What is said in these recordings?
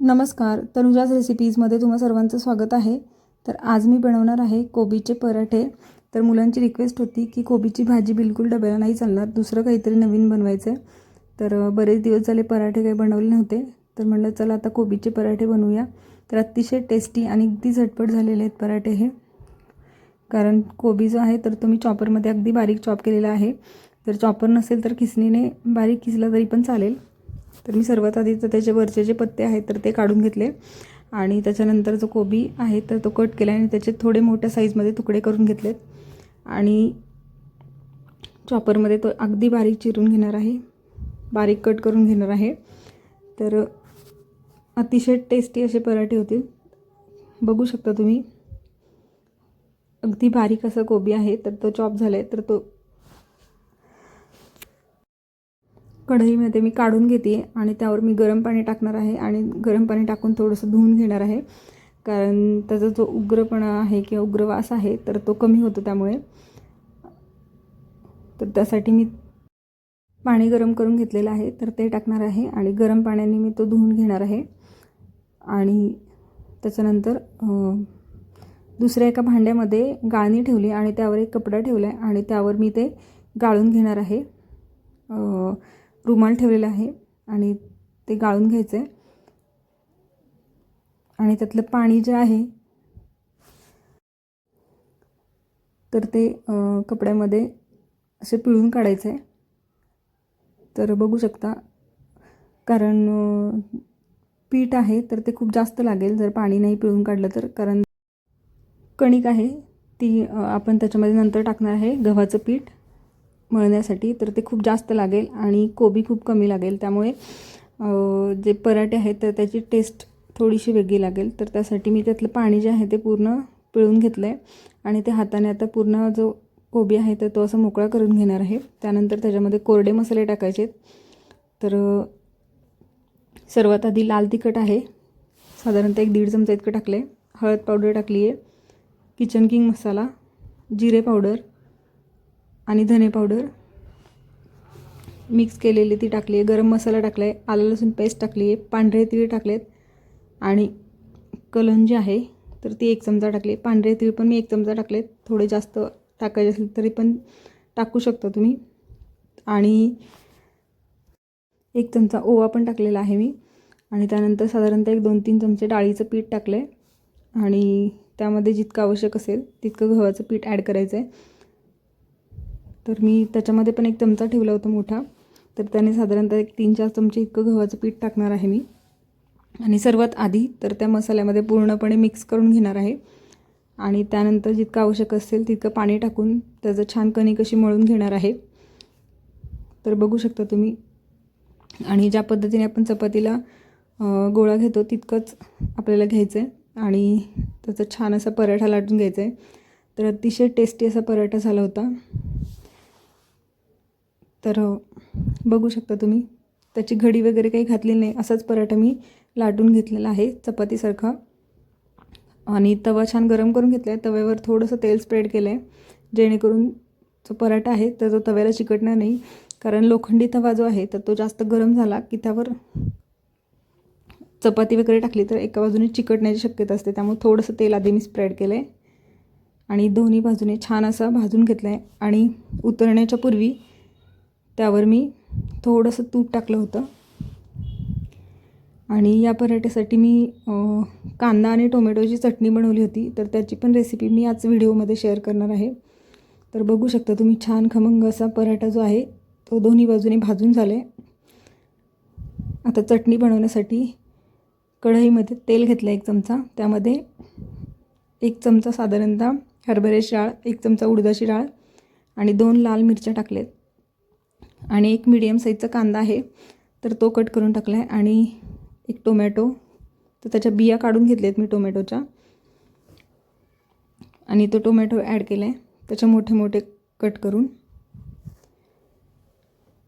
नमस्कार तनुजाज रेसिपीजमध्ये तुम्हा सर्वांचं स्वागत आहे. तर आज मी बनवणार आहे कोबीचे पराठे. तर मुलांची रिक्वेस्ट होती की कोबीची भाजी बिलकुल डब्याला नाही चालणार दुसरं काहीतरी नवीन बनवायचं आहे तर बरेच दिवस झाले पराठे काही बनवले नव्हते. तर म्हणलं चला आता कोबीचे पराठे बनवूया. तर अतिशय टेस्टी आणि अगदी झटपट झालेले आहेत पराठे हे. कारण कोबी जो आहे तर तो मी चॉपरमध्ये अगदी बारीक चॉप केलेला आहे. जर चॉपर नसेल तर किसणीने बारीक किसला तरी पण चालेल. तर मी सर्वात आधी तर त्याचे वरचे जे पत्ते आहेत तर ते काढून घेतले. आणि त्याच्यानंतर जो कोबी आहे तर तो कट केला आणि त्याचे थोडे मोठ्या साईजमध्ये तुकडे करून घेतलेत. आणि चॉपरमध्ये तो अगदी बारीक चिरून घेणार आहे. बारीक कट करून घेणार आहे. तर अतिशय टेस्टी असे पराठे होतील. बघू शकता तुम्ही. अगदी बारीक असा कोबी आहे तर तो चॉप झाला आहे तर तो कढईमध्ये मी काढून घेते आणि त्यावर मी गरम पाणी टाकणार आहे आणि गरम पाणी टाकून थोडंसं धुवून घेणार आहे. कारण त्याचा जो उग्रपणा आहे किंवा उग्रवास आहे तर तो कमी होतो त्यामुळे. तर त्यासाठी मी पाणी गरम करून घेतलेलं आहे तर ते टाकणार आहे आणि गरम पाण्याने मी तो धुवून घेणार आहे. आणि त्याच्यानंतर दुसऱ्या एका भांड्यामध्ये गाळणी ठेवली आणि त्यावर एक कपडा ठेवला आहे आणि त्यावर मी ते गाळून घेणार आहे. रुमाल ठेवलेला आहे आणि ते गाळून घ्यायचं आहे आणि त्यातलं पाणी जे आहे तर ते कपड्यामध्ये असे पिळून काढायचं आहे तर बघू शकता कारण पीठ आहे तर ते खूप जास्त लागेल. जर पाणी नाही पिळून काढलं तर कारण कणिक आहे ती आपण त्याच्यामध्ये नंतर टाकणार आहे गव्हाचं पीठ. मळण्यासाठी तर ते खूप जास्त लागेल आणि कोबी खूप कमी लागेल. त्यामुळे जे पराठे आहेत तर त्याची टेस्ट थोडीशी वेगळी लागेल. तर त्यासाठी मी त्यातलं पाणी जे आहे ते पूर्ण पिळून घेतलं आहे आणि ते हाताने आता पूर्ण जो कोबी आहे तर तो असं मोकळा करून घेणार आहे. त्यानंतर त्याच्यामध्ये कोरडे मसाले टाकायचे तर सर्वात आधी लाल तिखट आहे. साधारणतः एक दीड चमचा इतकं टाकलं आहे हळद पावडर टाकली आहे किचन किंग मसाला जिरे पावडर आणि धने पावडर मिक्स केलेली ती टाकली आहे गरम मसाला टाकला आहे आलं लसूण पेस्ट टाकली आहे पांढरे तीळ टाकलेत आणि कलंजी आहे तर ती एक चमचा टाकली पांढरे तीळ पण मी एक चमचा टाकलेत थोडे जास्त टाकायचे असेल तरी पण टाकू शकता तुम्ही. आणि एक चमचा ओवा पण टाकलेला आहे मी. आणि त्यानंतर साधारणतः एक दोन तीन चमचे डाळीचं पीठ टाकलं आहे आणि त्यामध्ये जितकं आवश्यक असेल तितकं गव्हाचं पीठ ॲड करायचं आहे तर मी त्याच्यामध्ये पण एक चमचा ठेवला होता मोठा. तर त्याने साधारणतः एक तीन चार चमचे इतकं गव्हाचं पीठ टाकणार आहे मी. आणि सर्वात आधी तर त्या मसाल्यामध्ये पूर्णपणे मिक्स करून घेणार आहे. आणि त्यानंतर जितकं आवश्यक असेल तितकं पाणी टाकून त्याचं छान कणिक अशी मळून घेणार आहे. तर बघू शकता तुम्ही. आणि ज्या पद्धतीने आपण चपातीला गोळा घेतो तितकंच आपल्याला घ्यायचं आहे आणि त्याचा छान असा पराठा लाटून घ्यायचा आहे तर अतिशय टेस्टी असा पराठा झाला होता. तर बघू शकता तुम्ही. त्याची घडी वगैरे काही घातली नाही असाच पराठा मी लाटून घेतलेला आहे चपातीसारखा. आणि तवा छान गरम करून घेतला आहे तव्यावर थोडंसं तेल स्प्रेड केलं आहे जेणेकरून जो पराठा आहे तर तो तव्याला चिकटणार नाही. कारण लोखंडी तवा जो आहे तर तो जास्त गरम झाला की त्यावर चपाती वगैरे टाकली तर एका बाजूने चिकटण्याची शक्यता असते. त्यामुळे थोडंसं तेल आधी मी स्प्रेड केलं आहे आणि दोन्ही बाजूने छान असा भाजून घेतला आहे आणि उतरण्याच्या पूर्वी त्यावर मी थोडंसं तूप टाकलं होतं. आणि या पराठ्यासाठी मी कांदा आणि टोमॅटोची चटणी बनवली होती. तर त्याची पण रेसिपी मी आज व्हिडिओमध्ये शेअर करणार आहे. तर बघू शकता तुम्ही छान खमंग असा पराठा जो आहे तो दोन्ही बाजूने भाजून झाला आहे आता चटणी बनवण्यासाठी कढईमध्ये तेल घेतलं एक चमचा. त्यामध्ये एक चमचा साधारणतः हरभऱ्याची डाळ एक चमचा उडदाची डाळ आणि दोन लाल मिरच्या टाकलेत आणि एक मीडियम साईजचा कांदा आहे तर तो कट करून टाकला आहे आणि एक टोमॅटो तर त्याच्या बिया काढून घेतल्यात मी टोमॅटोच्या आणि तो टोमॅटो ॲड केला आहे त्याचे मोठे मोठे कट करून.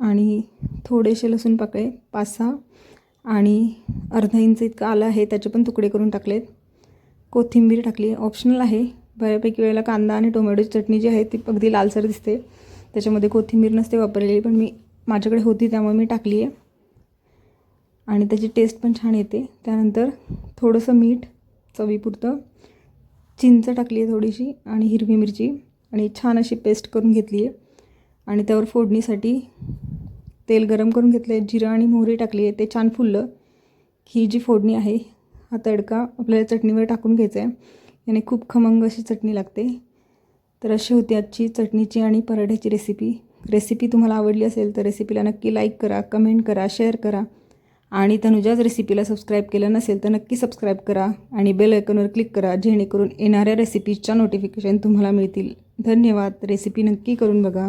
आणि थोडेसे लसूण पाकळे पाच सहा. आणि अर्धा इंच इतकं आलं आहे त्याचे पण तुकडे करून टाकलेत. कोथिंबीर टाकली ऑप्शनल आहे. बऱ्यापैकी वेळेला कांदा आणि टोमॅटोची चटणी जी आहे ती अगदी लालसर दिसते. त्याच्यामध्ये कोथिंबीर नसते वापरलेली पण मी माझ्याकडे होती त्यामुळे मी टाकली आहे आणि त्याची टेस्ट पण छान येते. त्यानंतर थोडंसं मीठ चवीपुरतं. चिंच टाकली आहे थोडीशी आणि हिरवी मिरची. आणि छान अशी पेस्ट करून घेतली आहे आणि त्यावर फोडणीसाठी तेल गरम करून घेतलं आहे जिरं आणि मोहरी टाकली आहे ते छान फुललं. ही जी फोडणी आहे हा तडका आपल्याला चटणीवर टाकून घ्यायचा आहे याने खूप खमंग अशी चटणी लागते. तर अशी होती आजची चटणीची आणि पराठ्याची रेसिपी रेसिपी तुम्हाला आवडली असेल तर रेसिपीला नक्की लाईक करा कमेंट करा शेअर करा. आणि तनुजाच रेसिपीला सबस्क्राईब केलं नसेल तर नक्की सबस्क्राईब करा आणि बेल आयकॉनवर क्लिक करा जेणेकरून येणाऱ्या रेसिपीजच्या नोटिफिकेशन तुम्हाला मिळतील. धन्यवाद. रेसिपी नक्की करून बघा.